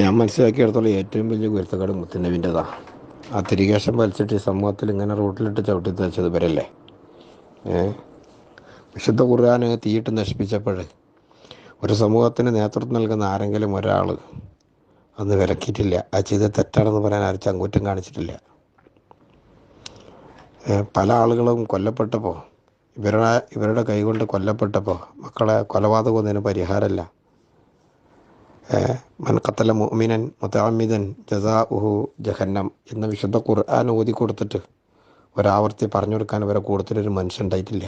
ഞാൻ മനസ്സിലാക്കിയെടുത്തോളം ഏറ്റവും വലിയ കുരുത്തക്കാട് മുത്തനബിന്റെതാ. ആ തിരികേശം വലിച്ചിട്ട് സമൂഹത്തിൽ ഇങ്ങനെ റോട്ടിലിട്ട് ചവിട്ടി തെച്ചത് വരല്ലേ ഏ? വിശുദ്ധ ഖുർആാന് തീയിട്ട് നശിപ്പിച്ചപ്പോൾ ഒരു സമൂഹത്തിന് നേതൃത്വം നൽകുന്ന ആരെങ്കിലും ഒരാൾ അന്ന് വിലക്കിയിട്ടില്ല. ആ ചെയ്ത് തെറ്റാണെന്ന് പറയാൻ ആരും ചങ്കൂറ്റം കാണിച്ചിട്ടില്ല. പല ആളുകളും കൊല്ലപ്പെട്ടപ്പോൾ ഇവരുടെ ഇവരുടെ കൈകൊണ്ട് കൊല്ലപ്പെട്ടപ്പോൾ മക്കളെ കൊലപാതകം ഒന്നിന് പരിഹാരമല്ല. മൻ ഖത്തല മുഅ്മിനൻ മുതഅമ്മിദൻ ജസാഉഹു ജഹന്നം എന്ന വിശുദ്ധ ഖുർആൻ ഓതി കൊടുത്തിട്ട് ഒരാവർത്തി പറഞ്ഞു കൊടുക്കാൻ വരെ കൂടുതലൊരു മനുഷ്യൻ ഉണ്ടായിട്ടില്ല.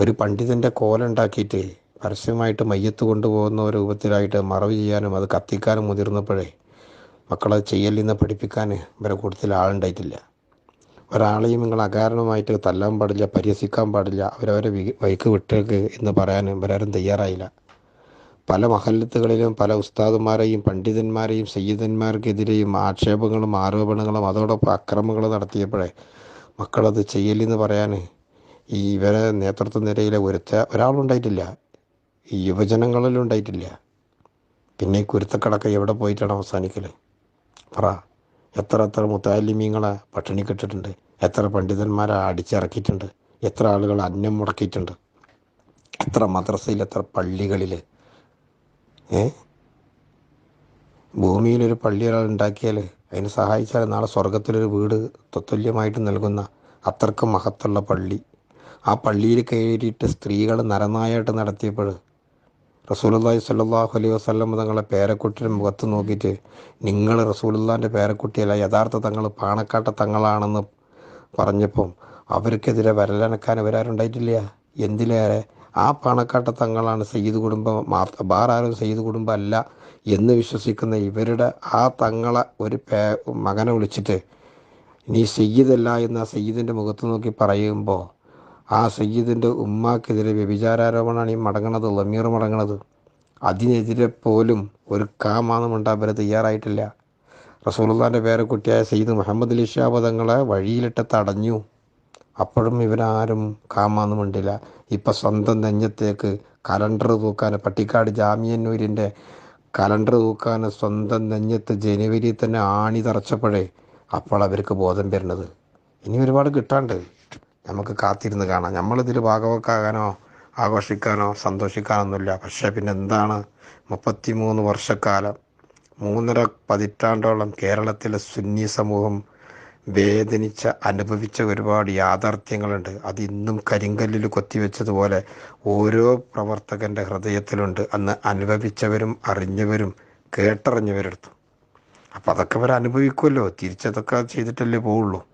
ഒരു പണ്ഡിതന്റെ കോലുണ്ടാക്കിയിട്ട് പരസ്യമായിട്ട് മയ്യത്ത് കൊണ്ടുപോകുന്ന രൂപത്തിലായിട്ട് മറവ് ചെയ്യാനും അത് കത്തിക്കാനും മുതിർന്നപ്പോഴേ മക്കളെ ചെയ്യലിന്ന് പഠിപ്പിക്കാൻ ഇവരെ കൂടുതൽ ആളുണ്ടായിട്ടില്ല. ഒരാളെയും നിങ്ങൾ അകാരണമായിട്ട് തല്ലാൻ പാടില്ല പരിഹസിക്കാൻ പാടില്ല അവരവരെ വൈക്ക് വിട്ടേക്ക് എന്ന് പറയാൻ ഇവരാരും തയ്യാറായില്ല. പല മഹല്ലത്തുകളിലും പല ഉസ്താദുമാരെയും പണ്ഡിതന്മാരെയും സയ്യിദന്മാർക്കെതിരെയും ആക്ഷേപങ്ങളും ആരോപണങ്ങളും അതോടൊപ്പം അക്രമങ്ങൾ നടത്തിയപ്പോഴേ മക്കളത് ചെയ്യലെന്ന് പറയാൻ ഈ ഇവരെ നേതൃത്വ നിരയിലെ ഒരുത്ത ഒരാളുണ്ടായിട്ടില്ല. ഈ യുവജനങ്ങളിലും ഉണ്ടായിട്ടില്ല. പിന്നെ കുരുത്തക്കടക്ക എവിടെ പോയിട്ടാണ് അവസാനിക്കൽ പറ. എത്ര എത്ര മുത്താലിമീങ്ങളെ പട്ടിണി കെട്ടിട്ടുണ്ട് എത്ര പണ്ഡിതന്മാരെ അടിച്ചിറക്കിയിട്ടുണ്ട്. എത്ര ആളുകൾ അന്നം മുടക്കിയിട്ടുണ്ട്. എത്ര മദ്രസയിൽ എത്ര പള്ളികളിൽ ഏ? ഭൂമിയിലൊരു പള്ളി ഒരാൾ ഉണ്ടാക്കിയാൽ അതിന് സഹായിച്ചാൽ നാളെ സ്വർഗത്തിലൊരു വീട് തത്തുല്യമായിട്ട് നൽകുന്ന അത്രക്കും മഹത്തുള്ള പള്ളി. ആ പള്ളിയിൽ കയറിയിട്ട് സ്ത്രീകൾ നരനായായിട്ട് നടത്തിയപ്പോൾ റസൂലുള്ളാഹി സ്വല്ലല്ലാഹു അലൈഹി വസ്ലം തങ്ങളെ പേരക്കുട്ടിയുടെ മുഖത്ത് നോക്കിയിട്ട് നിങ്ങൾ റസൂലുല്ലാന്റെ പേരക്കുട്ടിയല്ല യഥാർത്ഥ തങ്ങൾ പാണക്കാട്ട തങ്ങളാണെന്ന് പറഞ്ഞപ്പം അവർക്കെതിരെ വരലനക്കാൻ ഇവരാരുണ്ടായിട്ടില്ല എന്തിലേറെ? ആ പണക്കാട്ട തങ്ങളാണ് സയ്യിദ് കുടുംബം മാത്ര ബാറാരും സയ്യിദ് കുടുംബം അല്ല എന്ന് വിശ്വസിക്കുന്ന ഇവരുടെ ആ തങ്ങളെ ഒരു പേ മകനെ വിളിച്ചിട്ട് നീ സയ്യിദല്ല എന്ന് ആ സയ്യിദിന്റെ മുഖത്ത് നോക്കി പറയുമ്പോൾ ആ സയ്യിദിന്റെ ഉമ്മാക്കെതിരെ വ്യഭിചാരാരോപണമാണ് ഈ മടങ്ങണത് ലമീർ മടങ്ങണത്. അതിനെതിരെ പോലും ഒരു കാമാനമുണ്ടാ വരെ തയ്യാറായിട്ടില്ല. റസൂലുള്ളാന്റെ പേരെ കുട്ടിയായ സയ്യിദ് മുഹമ്മദ് അലി ഷാബ് തങ്ങളെ വഴിയിലിട്ട് തടഞ്ഞു. അപ്പോഴും ഇവരാരും കാമാന്നും ഉണ്ടില്ല ഇപ്പം സ്വന്തം നെഞ്ഞത്തേക്ക് കലണ്ടർ തൂക്കാൻ പട്ടിക്കാട് ജാമ്യന്നൂരിന്റെ കലണ്ടർ തൂക്കാൻ സ്വന്തം നെഞ്ഞത്ത് ജനുവരി തന്നെ ആണി തറച്ചപ്പോഴേ അപ്പോൾ അവർക്ക് ബോധം വരുന്നത്. ഇനി ഒരുപാട് കിട്ടാണ്ട് നമുക്ക് കാത്തിരുന്ന് കാണാം. നമ്മളിതിൽ ഭാഗവക്കാകാനോ ആഘോഷിക്കാനോ സന്തോഷിക്കാനൊന്നുമില്ല. പക്ഷേ പിന്നെ എന്താണ് മുപ്പത്തിമൂന്ന് വർഷക്കാലം മൂന്നര പതിറ്റാണ്ടോളം കേരളത്തിലെ സുന്നി സമൂഹം വേദനിച്ച അനുഭവിച്ച ഒരുപാട് യാഥാർത്ഥ്യങ്ങളുണ്ട്. അത് ഇന്നും കരിങ്കല്ലിൽ കൊത്തിവെച്ചതുപോലെ ഓരോ പ്രവർത്തകന്റെ ഹൃദയത്തിലുണ്ട്. അന്ന് അനുഭവിച്ചവരും അറിഞ്ഞവരും കേട്ടറിഞ്ഞവരെടുത്തു. അപ്പം അതൊക്കെ അവർ അനുഭവിക്കുമല്ലോ തിരിച്ചതൊക്കെ ചെയ്തിട്ടല്ലേ പോവുള്ളൂ.